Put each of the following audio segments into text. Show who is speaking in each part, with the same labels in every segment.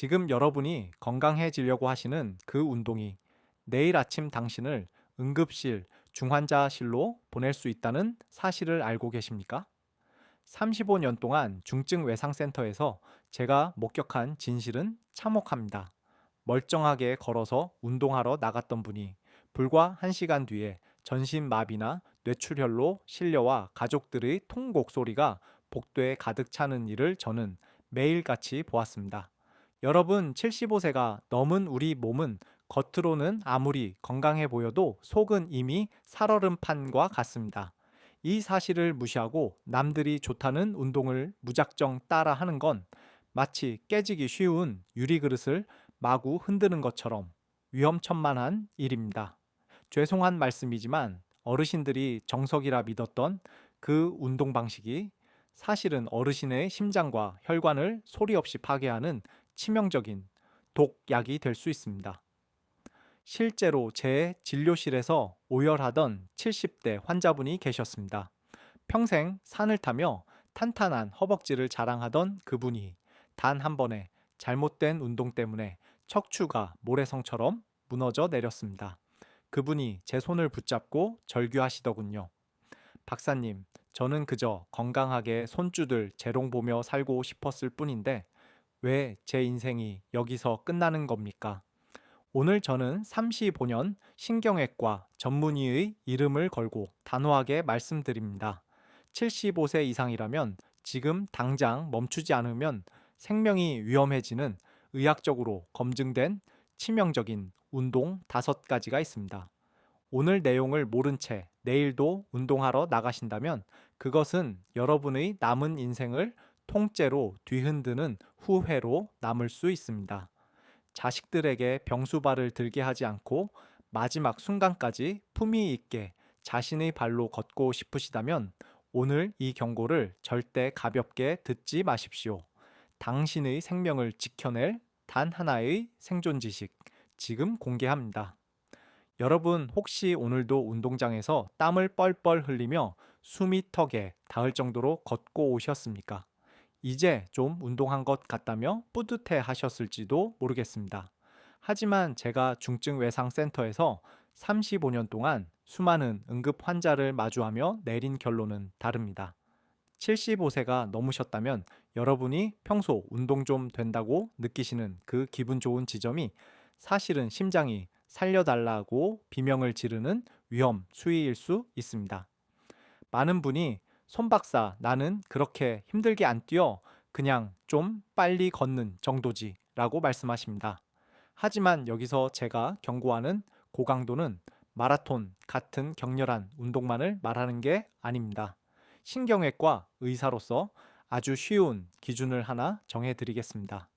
Speaker 1: 지금 여러분이 건강해지려고 하시는 그 운동이 내일 아침 당신을 응급실, 중환자실로 보낼 수 있다는 사실을 알고 계십니까? 35년 동안 중증 외상센터에서 제가 목격한 진실은 참혹합니다. 멀쩡하게 걸어서 운동하러 나갔던 분이 불과 1시간 뒤에 전신 마비나 뇌출혈로 실려와 가족들의 통곡 소리가 복도에 가득 차는 일을 저는 매일같이 보았습니다. 여러분, 75세가 넘은 우리 몸은 겉으로는 아무리 건강해 보여도 속은 이미 살얼음판과 같습니다. 이 사실을 무시하고 남들이 좋다는 운동을 무작정 따라 하는 건 마치 깨지기 쉬운 유리그릇을 마구 흔드는 것처럼 위험천만한 일입니다. 죄송한 말씀이지만 어르신들이 정석이라 믿었던 그 운동 방식이 사실은 어르신의 심장과 혈관을 소리 없이 파괴하는 치명적인 독약이 될 수 있습니다. 실제로 제 진료실에서 오열하던 70대 환자분이 계셨습니다. 평생 산을 타며 탄탄한 허벅지를 자랑하던 그분이 단 한 번의 잘못된 운동 때문에 척추가 모래성처럼 무너져 내렸습니다. 그분이 제 손을 붙잡고 절규하시더군요. 박사님, 저는 그저 건강하게 손주들 재롱 보며 살고 싶었을 뿐인데 왜 제 인생이 여기서 끝나는 겁니까? 오늘 저는 35년 신경외과 전문의의 이름을 걸고 단호하게 말씀드립니다. 75세 이상이라면 지금 당장 멈추지 않으면 생명이 위험해지는 의학적으로 검증된 치명적인 운동 다섯 가지가 있습니다. 오늘 내용을 모른 채 내일도 운동하러 나가신다면 그것은 여러분의 남은 인생을 통째로 뒤흔드는 후회로 남을 수 있습니다. 자식들에게 병수발을 들게 하지 않고 마지막 순간까지 품위 있게 자신의 발로 걷고 싶으시다면 오늘 이 경고를 절대 가볍게 듣지 마십시오. 당신의 생명을 지켜낼 단 하나의 생존 지식 지금 공개합니다. 여러분 혹시 오늘도 운동장에서 땀을 뻘뻘 흘리며 숨이 턱에 닿을 정도로 걷고 오셨습니까? 이제 좀 운동한 것 같다며 뿌듯해 하셨을지도 모르겠습니다. 하지만 제가 중증 외상 센터에서 35년 동안 수많은 응급 환자를 마주하며 내린 결론은 다릅니다. 75세가 넘으셨다면 여러분이 평소 운동 좀 된다고 느끼시는 그 기분 좋은 지점이 사실은 심장이 살려달라고 비명을 지르는 위험 수위일 수 있습니다. 많은 분이 손박사 나는 그렇게 힘들게 안 뛰어 그냥 좀 빨리 걷는 정도지 라고 말씀하십니다. 하지만 여기서 제가 경고하는 고강도는 마라톤 같은 격렬한 운동만을 말하는 게 아닙니다. 신경외과 의사로서 아주 쉬운 기준을 하나 정해 드리겠습니다.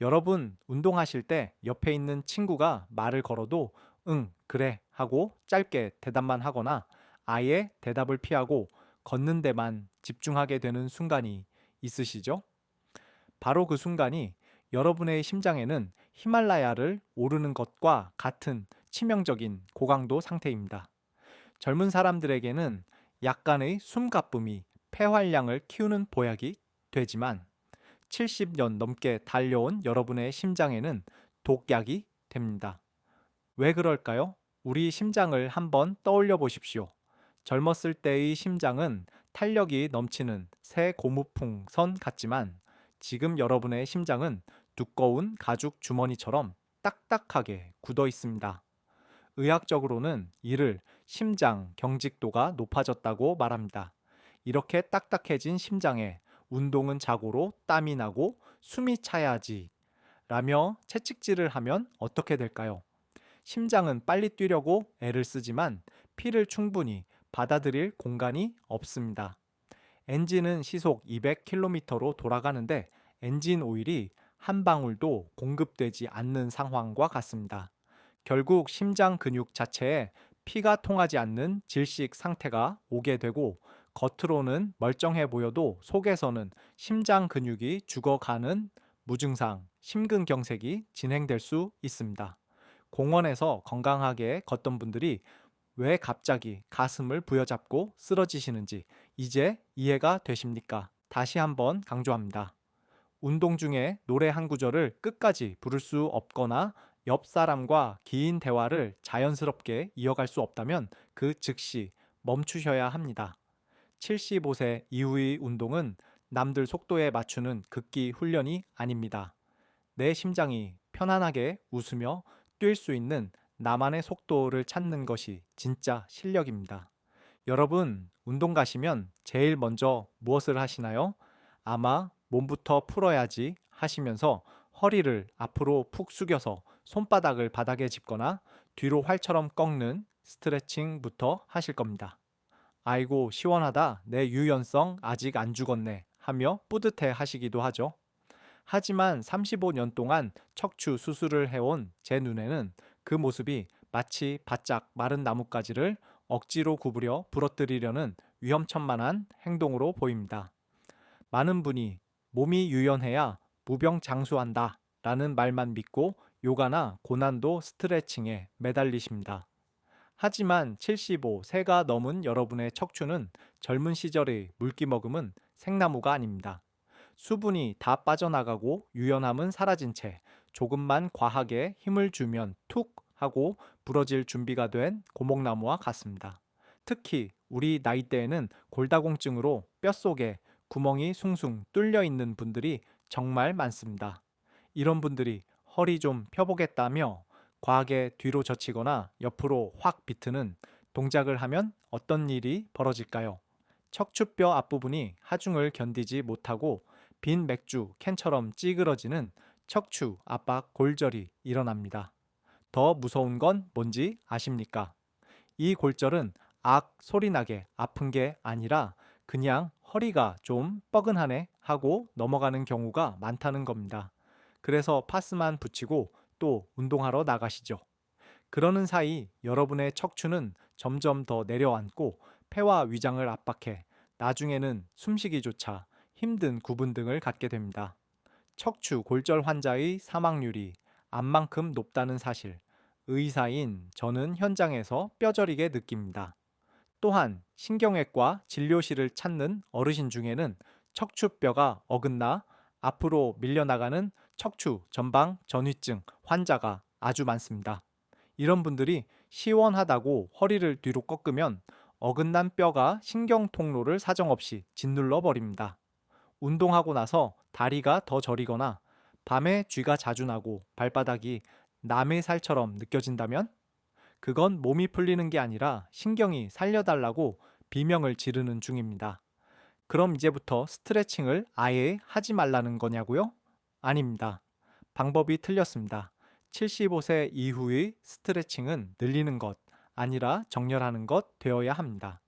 Speaker 1: 여러분 운동하실 때 옆에 있는 친구가 말을 걸어도 응, 그래 하고 짧게 대답만 하거나 아예 대답을 피하고 걷는 데만 집중하게 되는 순간이 있으시죠? 바로 그 순간이 여러분의 심장에는 히말라야를 오르는 것과 같은 치명적인 고강도 상태입니다. 젊은 사람들에게는 약간의 숨가쁨이 폐활량을 키우는 보약이 되지만 70년 넘게 달려온 여러분의 심장에는 독약이 됩니다. 왜 그럴까요? 우리 심장을 한번 떠올려 보십시오. 젊었을 때의 심장은 탄력이 넘치는 새 고무풍선 같지만 지금 여러분의 심장은 두꺼운 가죽 주머니처럼 딱딱하게 굳어 있습니다. 의학적으로는 이를 심장 경직도가 높아졌다고 말합니다. 이렇게 딱딱해진 심장에 운동은 자고로 땀이 나고 숨이 차야지 라며 채찍질을 하면 어떻게 될까요? 심장은 빨리 뛰려고 애를 쓰지만 피를 충분히 받아들일 공간이 없습니다. 엔진은 시속 200km로 돌아가는데 엔진 오일이 한 방울도 공급되지 않는 상황과 같습니다. 결국 심장 근육 자체에 피가 통하지 않는 질식 상태가 오게 되고 겉으로는 멀쩡해 보여도 속에서는 심장 근육이 죽어가는 무증상 심근경색이 진행될 수 있습니다. 공원에서 건강하게 걷던 분들이 왜 갑자기 가슴을 부여잡고 쓰러지시는지 이제 이해가 되십니까? 다시 한번 강조합니다. 운동 중에 노래 한 구절을 끝까지 부를 수 없거나 옆 사람과 긴 대화를 자연스럽게 이어갈 수 없다면 그 즉시 멈추셔야 합니다. 75세 이후의 운동은 남들 속도에 맞추는 극기 훈련이 아닙니다. 내 심장이 편안하게 웃으며 뛸 수 있는 나만의 속도를 찾는 것이 진짜 실력입니다. 여러분, 운동 가시면 제일 먼저 무엇을 하시나요? 아마 몸부터 풀어야지 하시면서 허리를 앞으로 푹 숙여서 손바닥을 바닥에 짚거나 뒤로 활처럼 꺾는 스트레칭부터 하실 겁니다. 아이고, 시원하다. 내 유연성 아직 안 죽었네. 하며 뿌듯해 하시기도 하죠. 하지만 35년 동안 척추 수술을 해온 제 눈에는 그 모습이 마치 바짝 마른 나뭇가지를 억지로 구부려 부러뜨리려는 위험천만한 행동으로 보입니다. 많은 분이 몸이 유연해야 무병장수한다 라는 말만 믿고 요가나 고난도 스트레칭에 매달리십니다. 하지만 75 세가 넘은 여러분의 척추는 젊은 시절의 물기 머금은 생나무가 아닙니다. 수분이 다 빠져나가고 유연함은 사라진 채 조금만 과하게 힘을 주면 툭 하고 부러질 준비가 된 고목나무와 같습니다. 특히 우리 나이대에는 골다공증으로 뼛속에 구멍이 숭숭 뚫려 있는 분들이 정말 많습니다. 이런 분들이 허리 좀 펴보겠다며 과하게 뒤로 젖히거나 옆으로 확 비트는 동작을 하면 어떤 일이 벌어질까요? 척추뼈 앞부분이 하중을 견디지 못하고 빈 맥주 캔처럼 찌그러지는 척추 압박 골절이 일어납니다. 더 무서운 건 뭔지 아십니까? 이 골절은 악 소리나게 아픈 게 아니라 그냥 허리가 좀 뻐근하네 하고 넘어가는 경우가 많다는 겁니다. 그래서 파스만 붙이고 또 운동하러 나가시죠. 그러는 사이 여러분의 척추는 점점 더 내려앉고 폐와 위장을 압박해 나중에는 숨쉬기조차 힘든 구분 등을 갖게 됩니다. 척추 골절 환자의 사망률이 암만큼 높다는 사실, 의사인 저는 현장에서 뼈저리게 느낍니다. 또한 신경외과 진료실을 찾는 어르신 중에는 척추뼈가 어긋나 앞으로 밀려나가는 척추 전방 전위증 환자가 아주 많습니다. 이런 분들이 시원하다고 허리를 뒤로 꺾으면 어긋난 뼈가 신경 통로를 사정없이 짓눌러 버립니다. 운동하고 나서 다리가 더 저리거나 밤에 쥐가 자주 나고 발바닥이 남의 살처럼 느껴진다면 그건 몸이 풀리는 게 아니라 신경이 살려달라고 비명을 지르는 중입니다. 그럼 이제부터 스트레칭을 아예 하지 말라는 거냐고요? 아닙니다. 방법이 틀렸습니다. 75세 이후의 스트레칭은 늘리는 것, 아니라 정렬하는 것 되어야 합니다.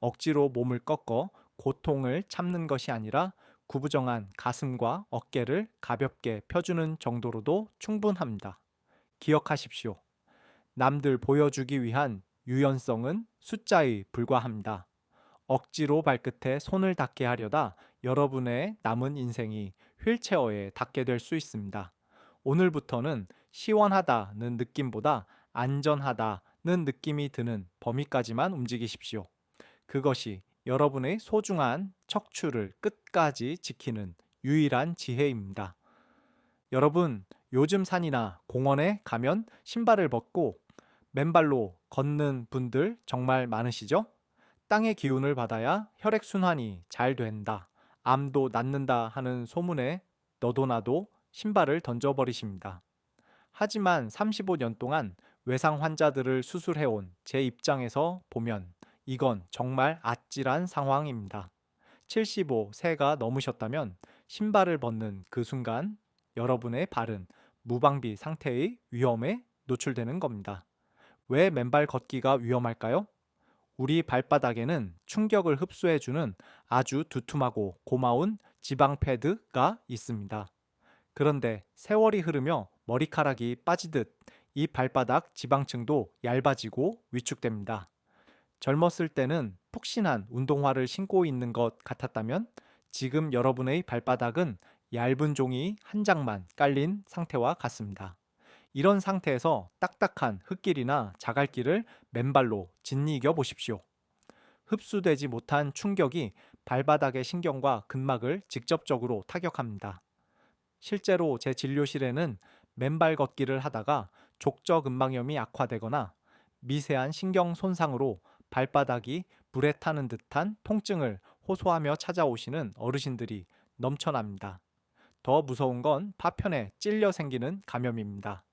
Speaker 1: 억지로 몸을 꺾어 고통을 참는 것이 아니라 구부정한 가슴과 어깨를 가볍게 펴주는 정도로도 충분합니다. 기억하십시오. 남들 보여주기 위한 유연성은 숫자에 불과합니다. 억지로 발끝에 손을 닿게 하려다 여러분의 남은 인생이 휠체어에 닿게 될 수 있습니다. 오늘부터는 시원하다는 느낌보다 안전하다는 느낌이 드는 범위까지만 움직이십시오. 그것이 여러분의 소중한 척추를 끝까지 지키는 유일한 지혜입니다. 여러분, 요즘 산이나 공원에 가면 신발을 벗고 맨발로 걷는 분들 정말 많으시죠? 땅의 기운을 받아야 혈액순환이 잘 된다. 암도 낫는다 하는 소문에 너도 나도 신발을 던져버리십니다. 하지만 35년 동안 외상 환자들을 수술해온 제 입장에서 보면 이건 정말 아 찔한 상황입니다. 75세가 넘으셨다면 신발을 벗는 그 순간 여러분의 발은 무방비 상태의 위험에 노출되는 겁니다. 왜 맨발 걷기가 위험할까요? 우리 발바닥에는 충격을 흡수해주는 아주 두툼하고 고마운 지방 패드가 있습니다. 그런데 세월이 흐르며 머리카락이 빠지듯 이 발바닥 지방층도 얇아지고 위축됩니다. 젊었을 때는 푹신한 운동화를 신고 있는 것 같았다면 지금 여러분의 발바닥은 얇은 종이 한 장만 깔린 상태와 같습니다. 이런 상태에서 딱딱한 흙길이나 자갈길을 맨발로 짓이겨 보십시오. 흡수되지 못한 충격이 발바닥의 신경과 근막을 직접적으로 타격합니다. 실제로 제 진료실에는 맨발 걷기를 하다가 족저근막염이 악화되거나 미세한 신경 손상으로 발바닥이 불에 타는 듯한 통증을 호소하며 찾아오시는 어르신들이 넘쳐납니다. 더 무서운 건 파편에 찔려 생기는 감염입니다.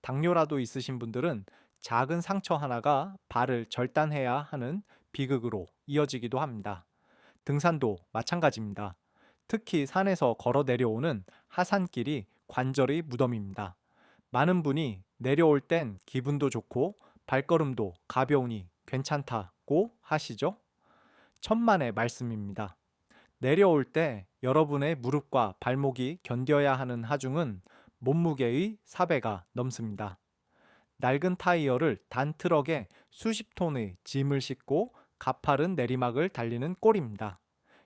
Speaker 1: 당뇨라도 있으신 분들은 작은 상처 하나가 발을 절단해야 하는 비극으로 이어지기도 합니다. 등산도 마찬가지입니다. 특히 산에서 걸어 내려오는 하산길이 관절의 무덤입니다. 많은 분이 내려올 땐 기분도 좋고 발걸음도 가벼우니 괜찮다 고 하시죠? 천만의 말씀입니다. 내려올 때 여러분의 무릎과 발목이 견뎌야 하는 하중은 몸무게의 4배가 넘습니다. 낡은 타이어를 단 트럭에 수십 톤의 짐을 싣고 가파른 내리막을 달리는 꼴입니다.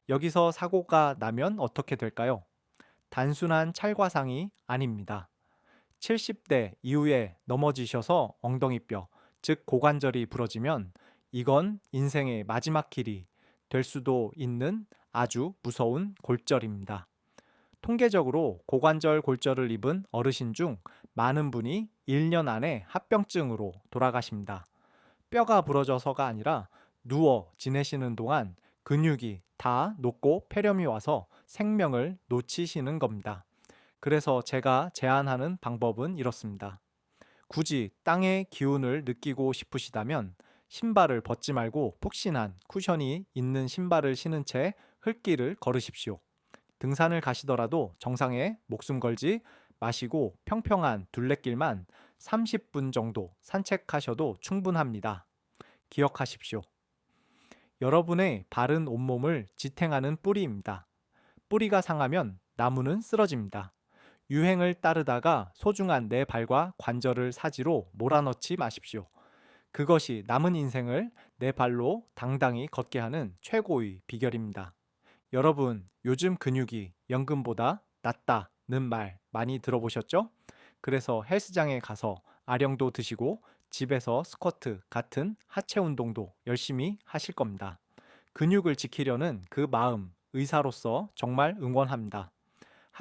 Speaker 1: 여기서 사고가 나면 어떻게 될까요? 단순한 찰과상이 아닙니다. 70대 이후에 넘어지셔서 엉덩이뼈, 즉 고관절이 부러지면 이건 인생의 마지막 길이 될 수도 있는 아주 무서운 골절입니다. 통계적으로 고관절 골절을 입은 어르신 중 많은 분이 1년 안에 합병증으로 돌아가십니다. 뼈가 부러져서가 아니라 누워 지내시는 동안 근육이 다 녹고 폐렴이 와서 생명을 놓치시는 겁니다. 그래서 제가 제안하는 방법은 이렇습니다. 굳이 땅의 기운을 느끼고 싶으시다면 신발을 벗지 말고 푹신한 쿠션이 있는 신발을 신은 채 흙길을 걸으십시오. 등산을 가시더라도 정상에 목숨 걸지 마시고 평평한 둘레길만 30분 정도 산책하셔도 충분합니다. 기억하십시오. 여러분의 바른 온몸을 지탱하는 뿌리입니다. 뿌리가 상하면 나무는 쓰러집니다. 유행을 따르다가 소중한 내 발과 관절을 사지로 몰아넣지 마십시오. 그것이 남은 인생을 내 발로 당당히 걷게 하는 최고의 비결입니다. 여러분, 요즘 근육이 연금보다 낫다는 말 많이 들어보셨죠? 그래서 헬스장에 가서 아령도 드시고 집에서 스쿼트 같은 하체 운동도 열심히 하실 겁니다. 근육을 지키려는 그 마음, 의사로서 정말 응원합니다.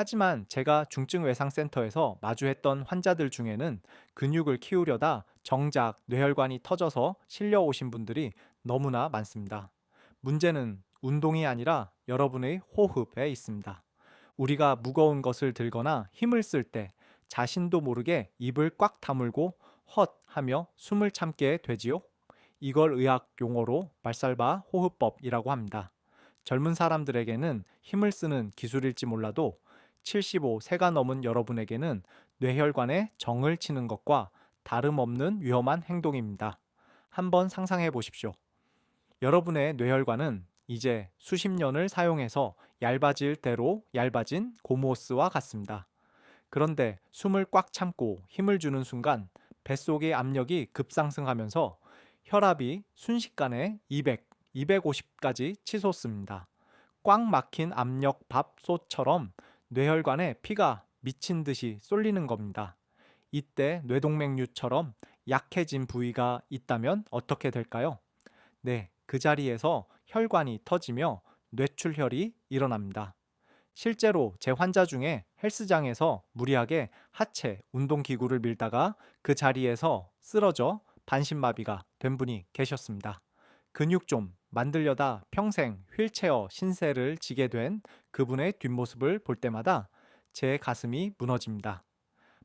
Speaker 1: 하지만 제가 중증외상센터에서 마주했던 환자들 중에는 근육을 키우려다 정작 뇌혈관이 터져서 실려 오신 분들이 너무나 많습니다. 문제는 운동이 아니라 여러분의 호흡에 있습니다. 우리가 무거운 것을 들거나 힘을 쓸 때 자신도 모르게 입을 꽉 다물고 헛 하며 숨을 참게 되지요. 이걸 의학 용어로 말살바 호흡법이라고 합니다. 젊은 사람들에게는 힘을 쓰는 기술일지 몰라도 75세가 넘은 여러분에게는 뇌혈관에 정을 치는 것과 다름없는 위험한 행동입니다. 한번 상상해 보십시오. 여러분의 뇌혈관은 이제 수십 년을 사용해서 얇아질 대로 얇아진 고무호스와 같습니다. 그런데 숨을 꽉 참고 힘을 주는 순간 뱃속의 압력이 급상승하면서 혈압이 순식간에 200, 250까지 치솟습니다. 꽉 막힌 압력 밥솥처럼 뇌혈관에 피가 미친 듯이 쏠리는 겁니다. 이때 뇌동맥류처럼 약해진 부위가 있다면 어떻게 될까요? 네, 그 자리에서 혈관이 터지며 뇌출혈이 일어납니다. 실제로 제 환자 중에 헬스장에서 무리하게 하체 운동기구를 밀다가 그 자리에서 쓰러져 반신마비가 된 분이 계셨습니다. 근육 좀 만들려다 평생 휠체어 신세를 지게 된 그분의 뒷모습을 볼 때마다 제 가슴이 무너집니다.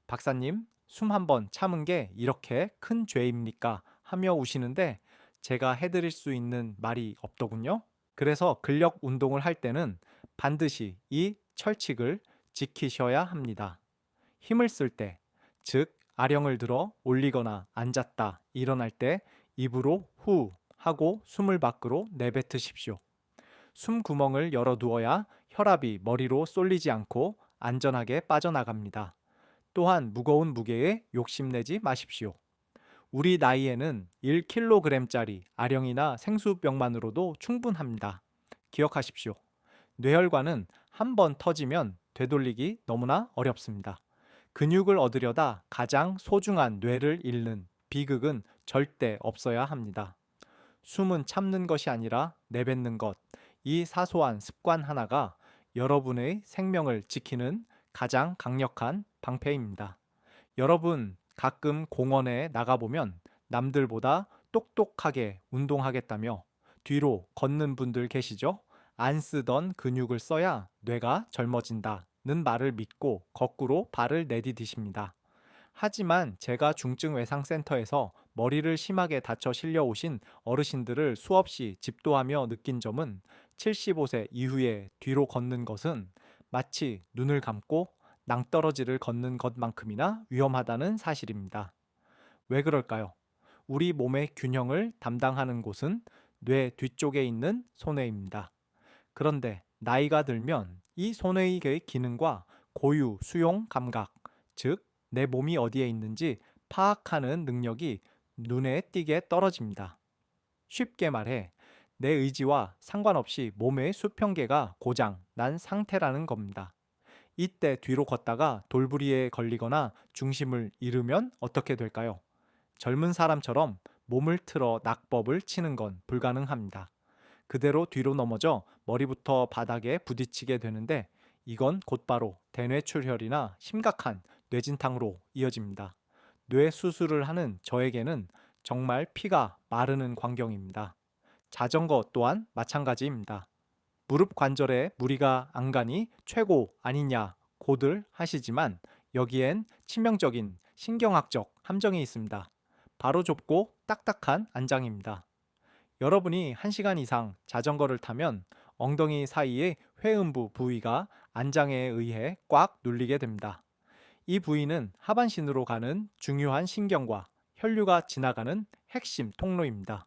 Speaker 1: 박사님, 숨 한 번 참은 게 이렇게 큰 죄입니까? 하며 우시는데 제가 해드릴 수 있는 말이 없더군요. 그래서 근력 운동을 할 때는 반드시 이 철칙을 지키셔야 합니다. 힘을 쓸 때, 즉, 아령을 들어 올리거나 앉았다, 일어날 때 입으로 후 하고 숨을 밖으로 내뱉으십시오. 숨 구멍을 열어 두어야 혈압이 머리로 쏠리지 않고 안전하게 빠져나갑니다. 또한 무거운 무게에 욕심내지 마십시오. 우리 나이에는 1kg짜리 아령이나 생수병만으로도 충분합니다. 기억하십시오. 뇌혈관은 한 번 터지면 되돌리기 너무나 어렵습니다. 근육을 얻으려다 가장 소중한 뇌를 잃는 비극은 절대 없어야 합니다. 숨은 참는 것이 아니라 내뱉는 것. 이 사소한 습관 하나가 여러분의 생명을 지키는 가장 강력한 방패입니다. 여러분 가끔 공원에 나가보면 남들보다 똑똑하게 운동하겠다며 뒤로 걷는 분들 계시죠? 안 쓰던 근육을 써야 뇌가 젊어진다는 말을 믿고 거꾸로 발을 내디디십니다. 하지만 제가 중증 외상센터에서 머리를 심하게 다쳐 실려 오신 어르신들을 수없이 집도하며 느낀 점은 75세 이후에 뒤로 걷는 것은 마치 눈을 감고 낭떠러지를 걷는 것만큼이나 위험하다는 사실입니다. 왜 그럴까요? 우리 몸의 균형을 담당하는 곳은 뇌 뒤쪽에 있는 손해입니다. 그런데 나이가 들면 이 손해의 기능과 고유 수용 감각, 즉, 내 몸이 어디에 있는지 파악하는 능력이 눈에 띄게 떨어집니다. 쉽게 말해, 내 의지와 상관없이 몸의 수평계가 고장 난 상태라는 겁니다. 이때 뒤로 걷다가 돌부리에 걸리거나 중심을 잃으면 어떻게 될까요? 젊은 사람처럼 몸을 틀어 낙법을 치는 건 불가능합니다. 그대로 뒤로 넘어져 머리부터 바닥에 부딪히게 되는데 이건 곧바로 대뇌출혈이나 심각한 뇌진탕으로 이어집니다. 뇌 수술을 하는 저에게는 정말 피가 마르는 광경입니다. 자전거 또한 마찬가지입니다. 무릎 관절에 무리가 안 가니 최고 아니냐 고들 하시지만 여기엔 치명적인 신경학적 함정이 있습니다. 바로 좁고 딱딱한 안장입니다. 여러분이 1시간 이상 자전거를 타면 엉덩이 사이의 회음부 부위가 안장에 의해 꽉 눌리게 됩니다. 이 부위는 하반신으로 가는 중요한 신경과 혈류가 지나가는 핵심 통로입니다.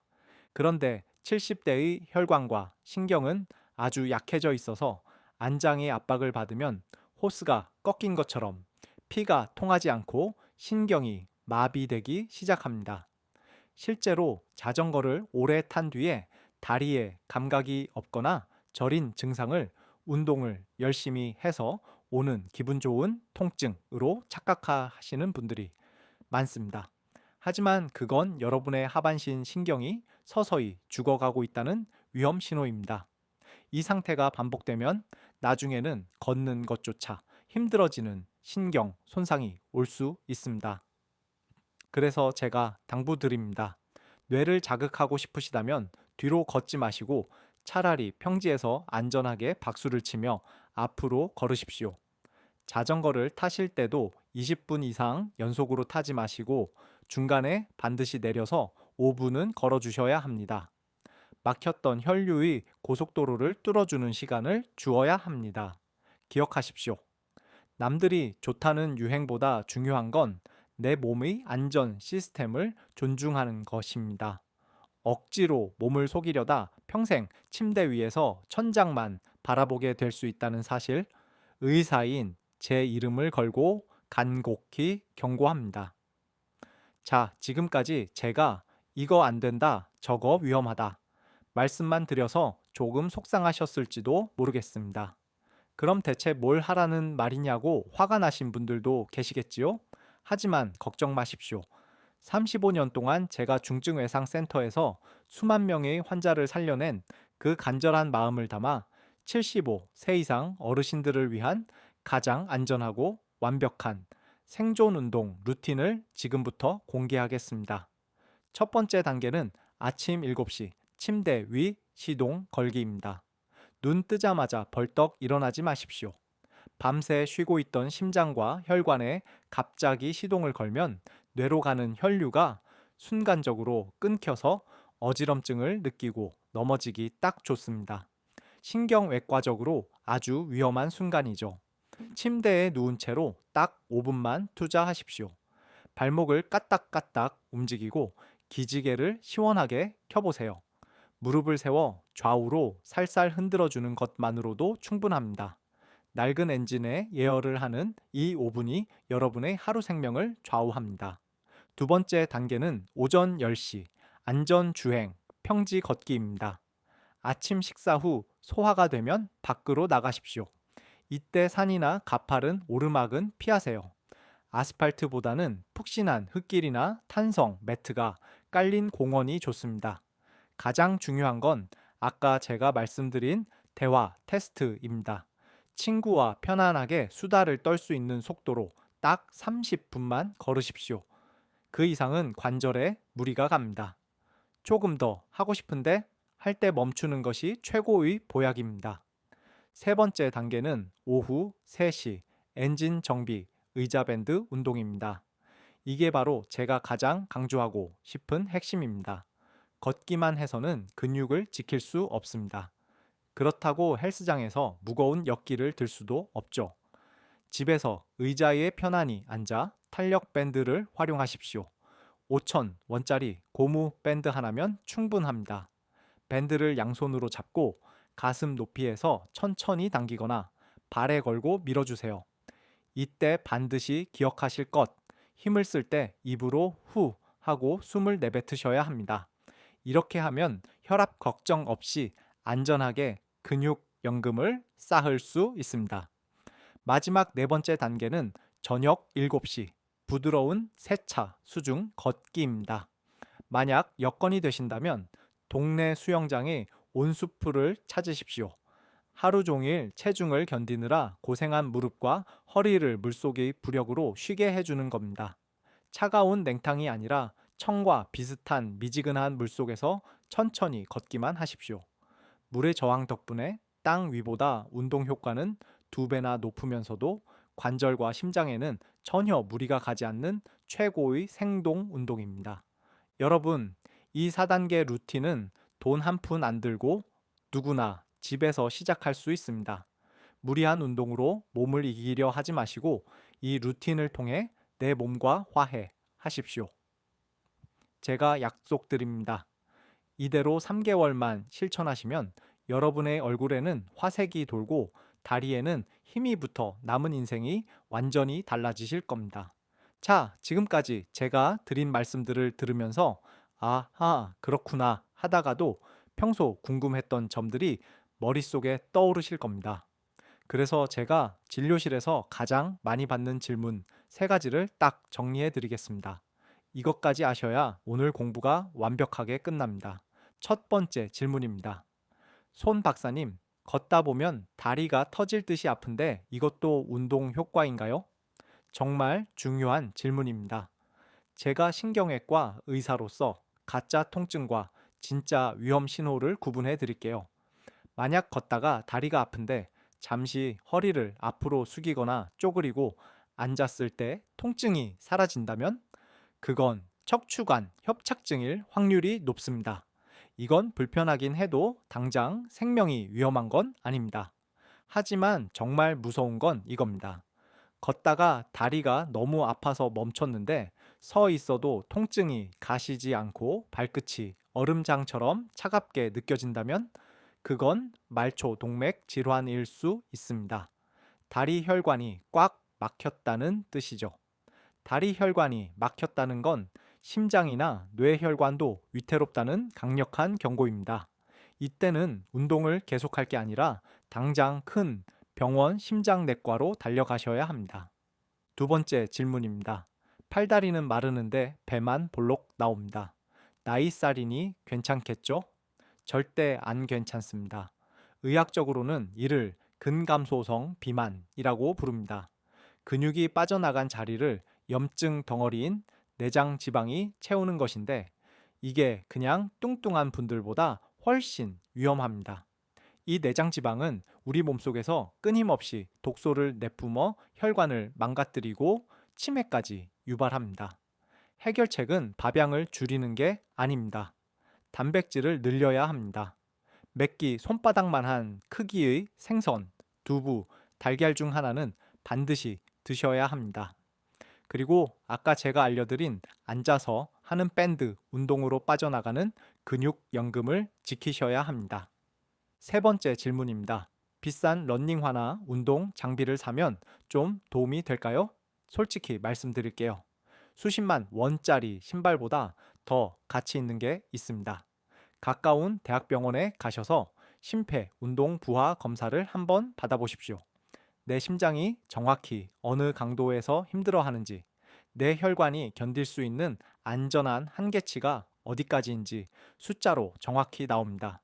Speaker 1: 그런데 70대의 혈관과 신경은 아주 약해져 있어서 안장의 압박을 받으면 호스가 꺾인 것처럼 피가 통하지 않고 신경이 마비되기 시작합니다. 실제로 자전거를 오래 탄 뒤에 다리에 감각이 없거나 저린 증상을 운동을 열심히 해서 오는 기분 좋은 통증으로 착각하시는 분들이 많습니다. 하지만 그건 여러분의 하반신 신경이 서서히 죽어가고 있다는 위험 신호입니다. 이 상태가 반복되면 나중에는 걷는 것조차 힘들어지는 신경 손상이 올 수 있습니다. 그래서 제가 당부드립니다. 뇌를 자극하고 싶으시다면 뒤로 걷지 마시고 차라리 평지에서 안전하게 박수를 치며 앞으로 걸으십시오. 자전거를 타실 때도 20분 이상 연속으로 타지 마시고 중간에 반드시 내려서 5분은 걸어 주셔야 합니다. 막혔던 혈류의 고속도로를 뚫어주는 시간을 주어야 합니다. 기억하십시오. 남들이 좋다는 유행보다 중요한 건 내 몸의 안전 시스템을 존중하는 것입니다. 억지로 몸을 속이려다 평생 침대 위에서 천장만 바라보게 될 수 있다는 사실, 의사인 제 이름을 걸고 간곡히 경고합니다. 자, 지금까지 제가 이거 안 된다, 저거 위험하다. 말씀만 드려서 조금 속상하셨을지도 모르겠습니다. 그럼 대체 뭘 하라는 말이냐고 화가 나신 분들도 계시겠지요? 하지만 걱정 마십시오. 35년 동안 제가 중증외상센터에서 수만 명의 환자를 살려낸 그 간절한 마음을 담아 75세 이상 어르신들을 위한 가장 안전하고 완벽한 생존 운동 루틴을 지금부터 공개하겠습니다. 첫 번째 단계는 아침 7시 침대 위 시동 걸기입니다. 눈 뜨자마자 벌떡 일어나지 마십시오. 밤새 쉬고 있던 심장과 혈관에 갑자기 시동을 걸면 뇌로 가는 혈류가 순간적으로 끊겨서 어지럼증을 느끼고 넘어지기 딱 좋습니다. 신경외과적으로 아주 위험한 순간이죠. 침대에 누운 채로 딱 5분만 투자하십시오. 발목을 까딱까딱 움직이고 기지개를 시원하게 켜보세요. 무릎을 세워 좌우로 살살 흔들어주는 것만으로도 충분합니다. 낡은 엔진에 예열을 하는 이 5분이 여러분의 하루 생명을 좌우합니다. 두 번째 단계는 오전 10시 안전주행 평지 걷기입니다. 아침 식사 후 소화가 되면 밖으로 나가십시오. 이때 산이나 가파른 오르막은 피하세요. 아스팔트보다는 푹신한 흙길이나 탄성 매트가 깔린 공원이 좋습니다. 가장 중요한 건 아까 제가 말씀드린 대화 테스트입니다. 친구와 편안하게 수다를 떨 수 있는 속도로 딱 30분만 걸으십시오. 그 이상은 관절에 무리가 갑니다. 조금 더 하고 싶은데 할 때 멈추는 것이 최고의 보약입니다. 세 번째 단계는 오후 3시 엔진 정비 의자 밴드 운동입니다. 이게 바로 제가 가장 강조하고 싶은 핵심입니다. 걷기만 해서는 근육을 지킬 수 없습니다. 그렇다고 헬스장에서 무거운 역기를 들 수도 없죠. 집에서 의자에 편안히 앉아 탄력 밴드를 활용하십시오. 5,000원짜리 고무 밴드 하나면 충분합니다. 밴드를 양손으로 잡고 가슴 높이에서 천천히 당기거나 발에 걸고 밀어주세요. 이때 반드시 기억하실 것, 힘을 쓸 때 입으로 후 하고 숨을 내뱉으셔야 합니다. 이렇게 하면 혈압 걱정 없이 안전하게 근육 연금을 쌓을 수 있습니다. 마지막 네 번째 단계는 저녁 7시 부드러운 세차 수중 걷기입니다. 만약 여건이 되신다면 동네 수영장에 온수풀을 찾으십시오. 하루 종일 체중을 견디느라 고생한 무릎과 허리를 물속의 부력으로 쉬게 해주는 겁니다. 차가운 냉탕이 아니라 청과 비슷한 미지근한 물속에서 천천히 걷기만 하십시오. 물의 저항 덕분에 땅 위보다 운동 효과는 두 배나 높으면서도 관절과 심장에는 전혀 무리가 가지 않는 최고의 생동 운동입니다. 여러분, 이 4단계 루틴은 돈 한 푼 안 들고 누구나 집에서 시작할 수 있습니다. 무리한 운동으로 몸을 이기려 하지 마시고 이 루틴을 통해 내 몸과 화해 하십시오. 제가 약속드립니다. 이대로 3개월만 실천하시면 여러분의 얼굴에는 화색이 돌고 다리에는 힘이 붙어 남은 인생이 완전히 달라지실 겁니다. 자, 지금까지 제가 드린 말씀들을 들으면서 아하, 그렇구나 하다가도 평소 궁금했던 점들이 머릿속에 떠오르실 겁니다. 그래서 제가 진료실에서 가장 많이 받는 질문 세 가지를 딱 정리해 드리겠습니다. 이것까지 아셔야 오늘 공부가 완벽하게 끝납니다. 첫 번째 질문입니다. 손 박사님, 걷다 보면 다리가 터질 듯이 아픈데 이것도 운동 효과인가요? 정말 중요한 질문입니다. 제가 신경외과 의사로서 가짜 통증과 진짜 위험 신호를 구분해 드릴게요. 만약 걷다가 다리가 아픈데 잠시 허리를 앞으로 숙이거나 쪼그리고 앉았을 때 통증이 사라진다면 그건 척추관 협착증일 확률이 높습니다. 이건 불편하긴 해도 당장 생명이 위험한 건 아닙니다. 하지만 정말 무서운 건 이겁니다. 걷다가 다리가 너무 아파서 멈췄는데 서 있어도 통증이 가시지 않고 발끝이 얼음장처럼 차갑게 느껴진다면 그건 말초 동맥 질환일 수 있습니다. 다리 혈관이 꽉 막혔다는 뜻이죠. 다리 혈관이 막혔다는 건 심장이나 뇌혈관도 위태롭다는 강력한 경고입니다. 이때는 운동을 계속할 게 아니라 당장 큰 병원 심장내과로 달려가셔야 합니다. 두 번째 질문입니다. 팔다리는 마르는데 배만 볼록 나옵니다. 나이살이니 괜찮겠죠? 절대 안 괜찮습니다. 의학적으로는 이를 근감소성 비만이라고 부릅니다. 근육이 빠져나간 자리를 염증 덩어리인 내장 지방이 채우는 것인데 이게 그냥 뚱뚱한 분들보다 훨씬 위험합니다. 이 내장 지방은 우리 몸속에서 끊임없이 독소를 내뿜어 혈관을 망가뜨리고 치매까지 유발합니다. 해결책은 밥양을 줄이는 게 아닙니다. 단백질을 늘려야 합니다. 맵기 손바닥만 한 크기의 생선, 두부, 달걀 중 하나는 반드시 드셔야 합니다. 그리고 아까 제가 알려드린 앉아서 하는 밴드 운동으로 빠져나가는 근육 연금을 지키셔야 합니다. 세 번째 질문입니다. 비싼 런닝화나 운동 장비를 사면 좀 도움이 될까요? 솔직히 말씀드릴게요. 수십만 원짜리 신발보다 더 가치 있는 게 있습니다. 가까운 대학병원에 가셔서 심폐 운동 부하 검사를 한번 받아보십시오. 내 심장이 정확히 어느 강도에서 힘들어 하는지, 내 혈관이 견딜 수 있는 안전한 한계치가 어디까지인지 숫자로 정확히 나옵니다.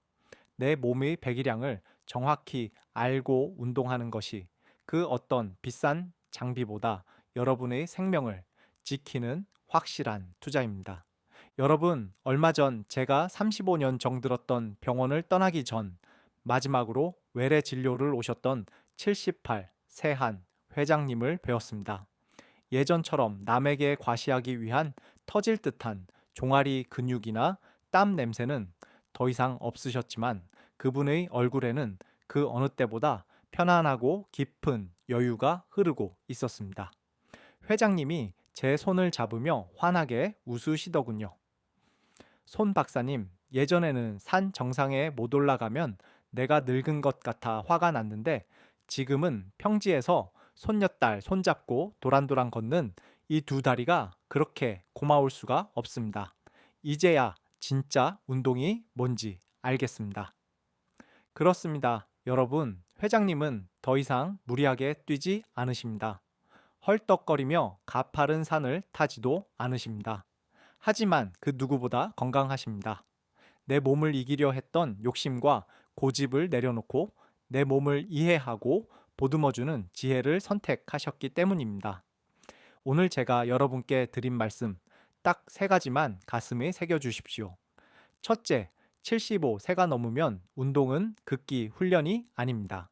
Speaker 1: 내 몸의 배기량을 정확히 알고 운동하는 것이 그 어떤 비싼 장비보다 여러분의 생명을 지키는 확실한 투자입니다. 여러분, 얼마 전 제가 35년 정들었던 병원을 떠나기 전 마지막으로 외래 진료를 오셨던 78 세한 회장님을 배웠습니다. 예전처럼 남에게 과시하기 위한 터질 듯한 종아리 근육이나 땀 냄새는 더 이상 없으셨지만 그분의 얼굴에는 그 어느 때보다 편안하고 깊은 여유가 흐르고 있었습니다. 회장님이 제 손을 잡으며 환하게 웃으시더군요. 손 박사님, 예전에는 산 정상에 못 올라가면 내가 늙은 것 같아 화가 났는데 지금은 평지에서 손녀딸 손잡고 도란도란 걷는 이 두 다리가 그렇게 고마울 수가 없습니다. 이제야 진짜 운동이 뭔지 알겠습니다. 그렇습니다. 여러분, 회장님은 더 이상 무리하게 뛰지 않으십니다. 헐떡거리며 가파른 산을 타지도 않으십니다. 하지만 그 누구보다 건강하십니다. 내 몸을 이기려 했던 욕심과 고집을 내려놓고 내 몸을 이해하고 보듬어주는 지혜를 선택하셨기 때문입니다. 오늘 제가 여러분께 드린 말씀 딱 세 가지만 가슴에 새겨 주십시오. 첫째, 75세가 넘으면 운동은 극기 훈련이 아닙니다.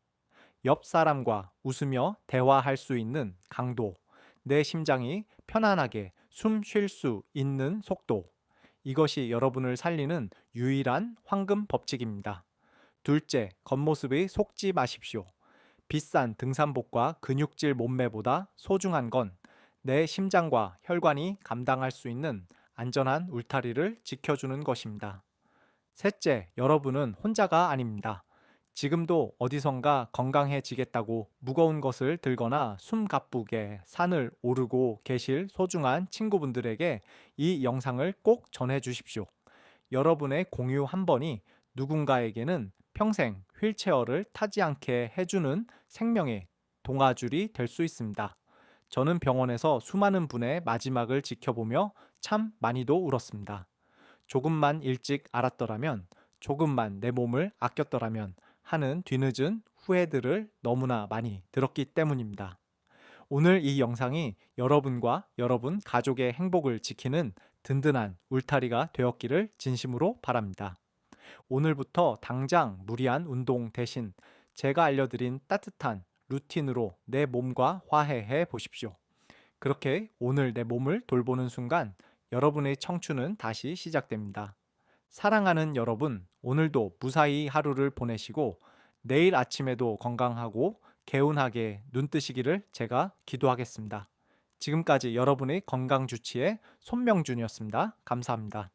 Speaker 1: 옆 사람과 웃으며 대화할 수 있는 강도, 내 심장이 편안하게 숨 쉴 수 있는 속도. 이것이 여러분을 살리는 유일한 황금 법칙입니다. 둘째, 겉모습에 속지 마십시오. 비싼 등산복과 근육질 몸매보다 소중한 건 내 심장과 혈관이 감당할 수 있는 안전한 울타리를 지켜주는 것입니다. 셋째, 여러분은 혼자가 아닙니다. 지금도 어디선가 건강해지겠다고 무거운 것을 들거나 숨 가쁘게 산을 오르고 계실 소중한 친구분들에게 이 영상을 꼭 전해 주십시오. 여러분의 공유 한 번이 누군가에게는 평생 휠체어를 타지 않게 해주는 생명의 동아줄이 될 수 있습니다. 저는 병원에서 수많은 분의 마지막을 지켜보며 참 많이도 울었습니다. 조금만 일찍 알았더라면, 조금만 내 몸을 아꼈더라면 하는 뒤늦은 후회들을 너무나 많이 들었기 때문입니다. 오늘 이 영상이 여러분과 여러분 가족의 행복을 지키는 든든한 울타리가 되었기를 진심으로 바랍니다. 오늘부터 당장 무리한 운동 대신 제가 알려드린 따뜻한 루틴으로 내 몸과 화해해 보십시오. 그렇게 오늘 내 몸을 돌보는 순간 여러분의 청춘은 다시 시작됩니다. 사랑하는 여러분, 오늘도 무사히 하루를 보내시고 내일 아침에도 건강하고 개운하게 눈 뜨시기를 제가 기도하겠습니다. 지금까지 여러분의 건강 주치의 손명준이었습니다. 감사합니다.